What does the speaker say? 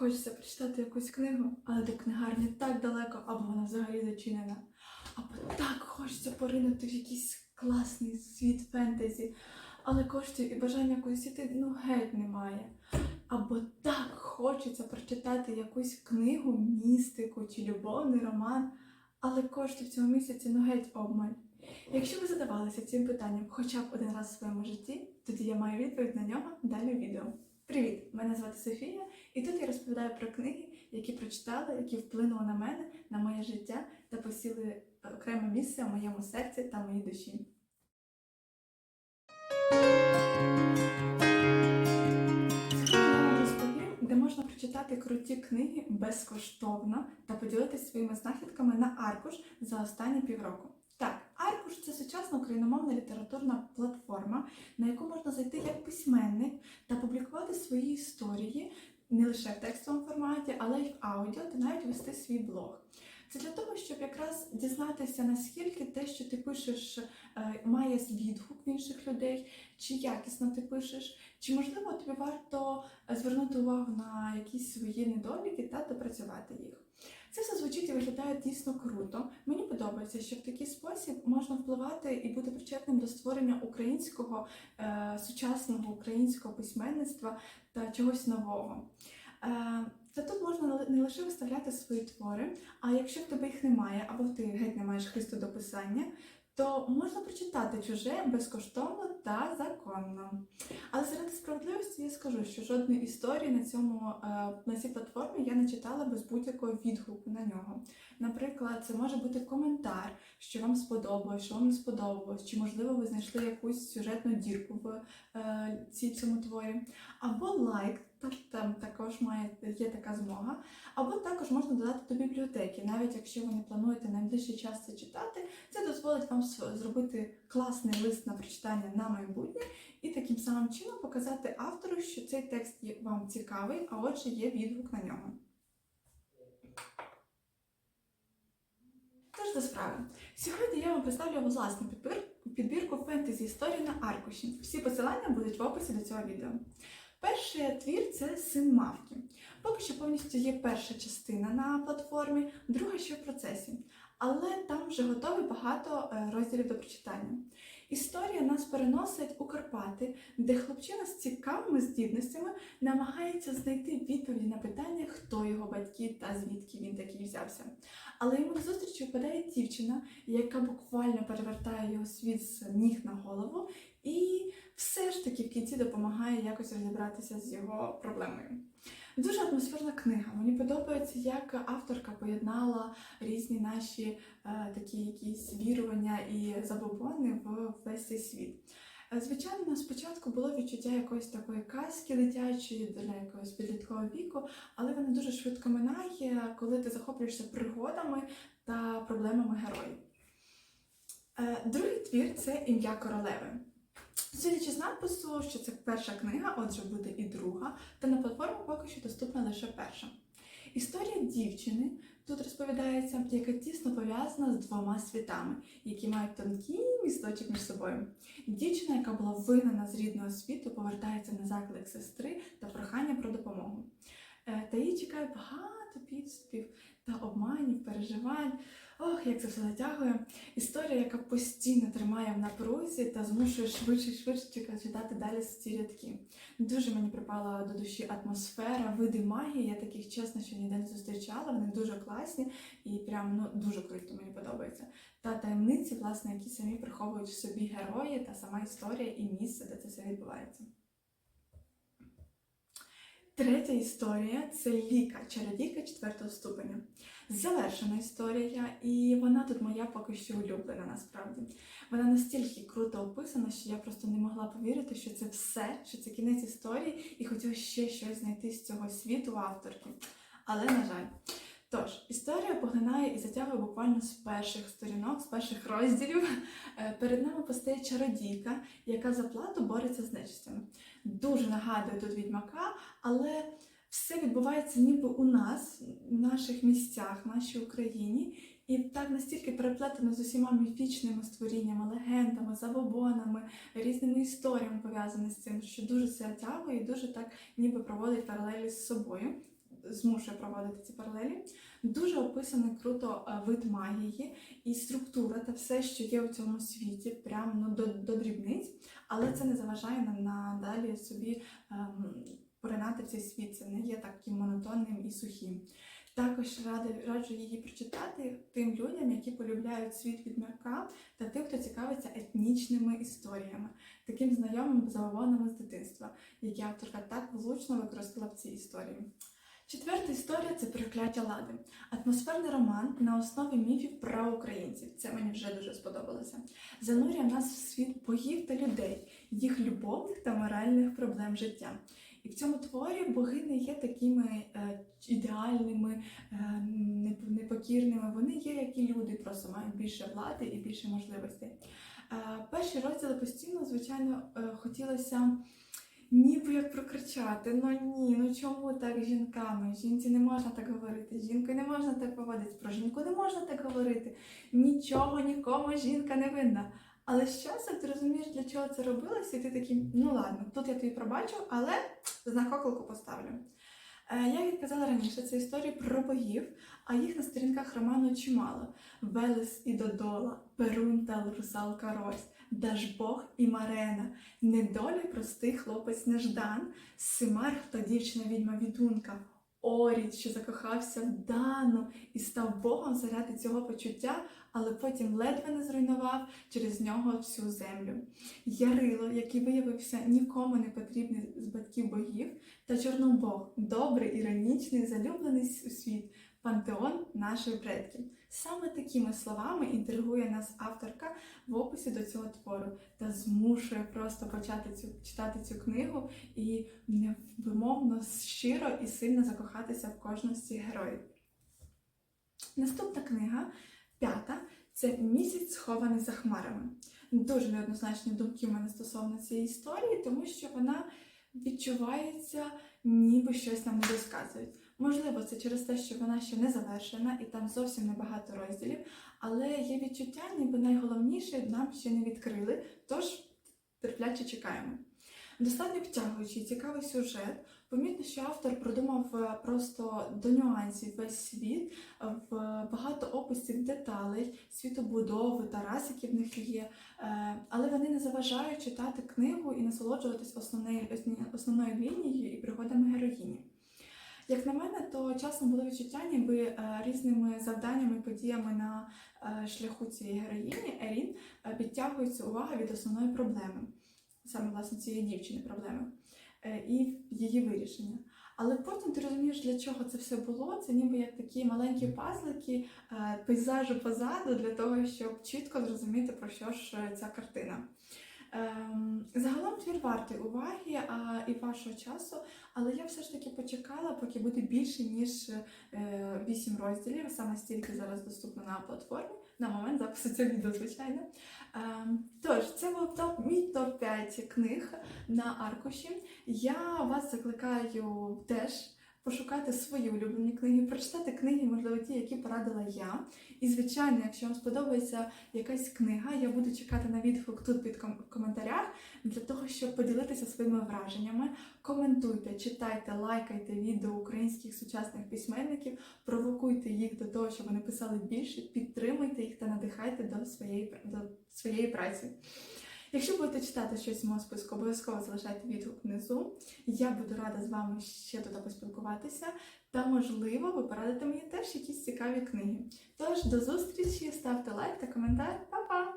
хочеться прочитати якусь книгу, але до книгарні так далеко, або вона взагалі зачинена. Або так хочеться поринути в якийсь класний світ фентезі, але коштів і бажання кудись іти ну геть немає. Або так хочеться прочитати якусь книгу, містику чи любовний роман, але коштів в цьому місяці ну геть обмаль. Якщо ви задавалися цим питанням хоча б один раз в своєму житті, тоді я маю відповідь на нього далі відео. Привіт! Мене звати Софія, і тут я розповідаю про книги, які прочитала, які вплинули на мене, на моє життя та посіли окреме місце в моєму серці та моїй душі. Де можна прочитати круті книги безкоштовно та поділитися своїми знахідками на аркуш за останні півроку. Сучасна україномовна літературна платформа, на яку можна зайти як письменник та публікувати свої історії не лише в текстовому форматі, але й в аудіо та навіть вести свій блог. Це для того, щоб якраз дізнатися, наскільки те, що ти пишеш, е, має відгук в інших людей, чи якісно ти пишеш, чи можливо тобі варто звернути увагу на якісь свої недоліки та допрацювати їх. Це все звучить і виглядає дійсно круто. Мені подобається, що в такий спосіб можна впливати і бути причетним до створення українського е, сучасного українського письменництва та чогось нового. Е, та тут можна не лише виставляти свої твори, а якщо в тебе їх немає, або ти геть не маєш хисту до писання, то можна прочитати чуже безкоштовно та законно. Але заради справедливості я скажу, що жодної історії на цьому е, на цій платформі я не читала без будь-якого відгуку на нього. Наприклад, це може бути коментар, що вам сподобалось, що вам не сподобалось, чи можливо ви знайшли якусь сюжетну дірку в е, цій цьому творі, або лайк. Так, там також має є така змога. Або також можна додати до бібліотеки, навіть якщо ви не плануєте найближчий час це читати, це дозволить вам зробити класний лист на прочитання на майбутнє і таким самим чином показати автору, що цей текст вам цікавий, а отже є відгук на нього. Тож до справи. Сьогодні я вам представлю власну підбірку фентезі історії на аркуші. Всі посилання будуть в описі до цього відео. Перший твір це Син Мавки. Поки що повністю є перша частина на платформі, друга ще в процесі. Але там вже готові багато е, розділів до прочитання. Історія нас переносить у Карпати, де хлопчина з цікавими здібностями намагається знайти відповіді на питання, хто його батьки та звідки він такий взявся. Але йому на зустріч випадає дівчина, яка буквально перевертає його світ з ніг на голову, і все ж таки в кінці допомагає якось розібратися з його проблемою. Дуже атмосферна книга. Мені подобається, як авторка поєднала різні наші е, такі якісь вірування і забобони в весь цей світ. Е, Звичайно, спочатку було відчуття якоїсь такої казки дитячої для якогось підліткового віку, але вона дуже швидко минає, коли ти захоплюєшся пригодами та проблемами героїв. Е, Другий твір це ім'я королеви. Судячи з надпису, що це перша книга, отже, буде і друга, та на платформі поки що доступна лише перша. Історія дівчини тут розповідається, яка тісно пов'язана з двома світами, які мають тонкий місточок між собою. Дівчина, яка була вигнана з рідного світу, повертається на заклик сестри та прохання про допомогу. Її чекає багато підступів та обманів, переживань. Ох, як це все затягує. Історія, яка постійно тримає в напрузі та змушує швидше і швидше читати далі ці рядки. Дуже мені припала до душі атмосфера, види магії. Я таких чесно, що ніде не зустрічала. Вони дуже класні і прям ну дуже круто мені подобається. Та таємниці, власне, які самі приховують в собі герої та сама історія і місце, де це все відбувається. Третя історія це Ліка, чародійка четвертого ступеня. Завершена історія, і вона тут моя поки що улюблена насправді. Вона настільки круто описана, що я просто не могла повірити, що це все, що це кінець історії, і хотіла ще щось знайти з цього світу авторки. Але на жаль. Тож, історія поглинає і затягує буквально з перших сторінок, з перших розділів. Е, Перед нами постає чародійка, яка за плату бореться з нечистями. Дуже нагадує тут відьмака, але все відбувається ніби у нас, в наших місцях, в нашій Україні. І так настільки переплетено з усіма міфічними створіннями, легендами, забобонами, різними історіями пов'язаними з цим, що дуже це тягує і дуже так ніби проводить паралелі з собою. Змушує проводити ці паралелі. Дуже описаний круто е, вид магії і структура та все, що є у цьому світі, прямо ну, до, до дрібниць, але це не заважає нам надалі собі ем, поринати в цей світ. Це не є таким монотонним і сухим. Також раджу її прочитати тим людям, які полюбляють світ відьмака, та тим, хто цікавиться етнічними історіями, таким знайомим забавонами з дитинства, які авторка так влучно використала в цій історії. Четверта історія це прокляття лади. Атмосферний роман на основі міфів про українців. Це мені вже дуже сподобалося. Занурює нас в світ богів та людей, їх любовних та моральних проблем життя. І в цьому творі боги не є такими е, ідеальними, е, непокірними. Вони є як і люди, просто мають більше влади і більше можливостей. Е, перші розділи постійно, звичайно, е, хотілося ніби як прокричати. Ну ні, ну чому так з жінками? Жінці не можна так говорити, з жінкою не можна так поводитись, про жінку не можна так говорити. Нічого, нікому жінка не винна. Але з часом ти розумієш, для чого це робилося, і ти такий, ну ладно, тут я тобі пробачу, але знак оклику поставлю. Е, Як я казала раніше, це історії про богів, а їх на сторінках роману чимало: Велес і Додола, Перун та русалка Рось, Дажбог і Марена, недолі простий хлопець Неждан, Симарх та дівчина відьма відунка, Орід, що закохався в Дану і став богом заради цього почуття, але потім ледве не зруйнував через нього всю землю. Ярило, який виявився нікому не потрібний з батьків богів, та Чорнобог, добрий, іронічний, залюблений у світ, пантеон наших предків. Саме такими словами інтригує нас авторка в описі до цього твору та змушує просто почати цю читати цю книгу і невимовно щиро і сильно закохатися в цих героїв. Наступна книга, п'ята, це місяць схований за хмарами. Дуже неоднозначні думки в мене стосовно цієї історії, тому що вона відчувається, ніби щось нам не розказують. Можливо, це через те, що вона ще не завершена і там зовсім небагато розділів, але є відчуття, ніби найголовніше нам ще не відкрили, тож терпляче чекаємо. Достатньо втягуючий, цікавий сюжет. Помітно, що автор продумав е, просто до нюансів весь світ, е, в багато описів деталей, світобудови та рас, які в них є, Е, але вони не заважають читати книгу і насолоджуватись основною, основною лінією і пригодами героїні. Як на мене, то часом було відчуття, ніби різними завданнями і подіями на шляху цієї героїні Ерін підтягується увага від основної проблеми, саме власне цієї дівчини проблеми, і її вирішення. Але потім ти розумієш, для чого це все було. Це ніби як такі маленькі пазлики е, пейзажу позаду для того, щоб чітко зрозуміти, про що ж е, ця картина. Ем, Загалом твір вартий уваги а, і вашого часу, але я все ж таки почекала, поки буде більше ніж е, 8 розділів. Саме стільки зараз доступно на платформі на момент запису цього відео, звичайно. Ем, тож, це був топ мій топ 5 книг на аркуші. Я вас закликаю теж. Пошукати свої улюблені книги, прочитати книги, можливо, ті, які порадила я. І, звичайно, якщо вам сподобається якась книга, я буду чекати на відгук тут під ком- в коментарях для того, щоб поділитися своїми враженнями. Коментуйте, читайте, лайкайте відео українських сучасних письменників, провокуйте їх до того, щоб вони писали більше, підтримуйте їх та надихайте до своєї, до своєї праці. Якщо будете читати щось з мого списку, обов'язково залишайте відгук внизу. Я буду рада з вами ще туди поспілкуватися. Та, можливо, ви порадите мені теж якісь цікаві книги. Тож, до зустрічі, ставте лайк та коментар. Па!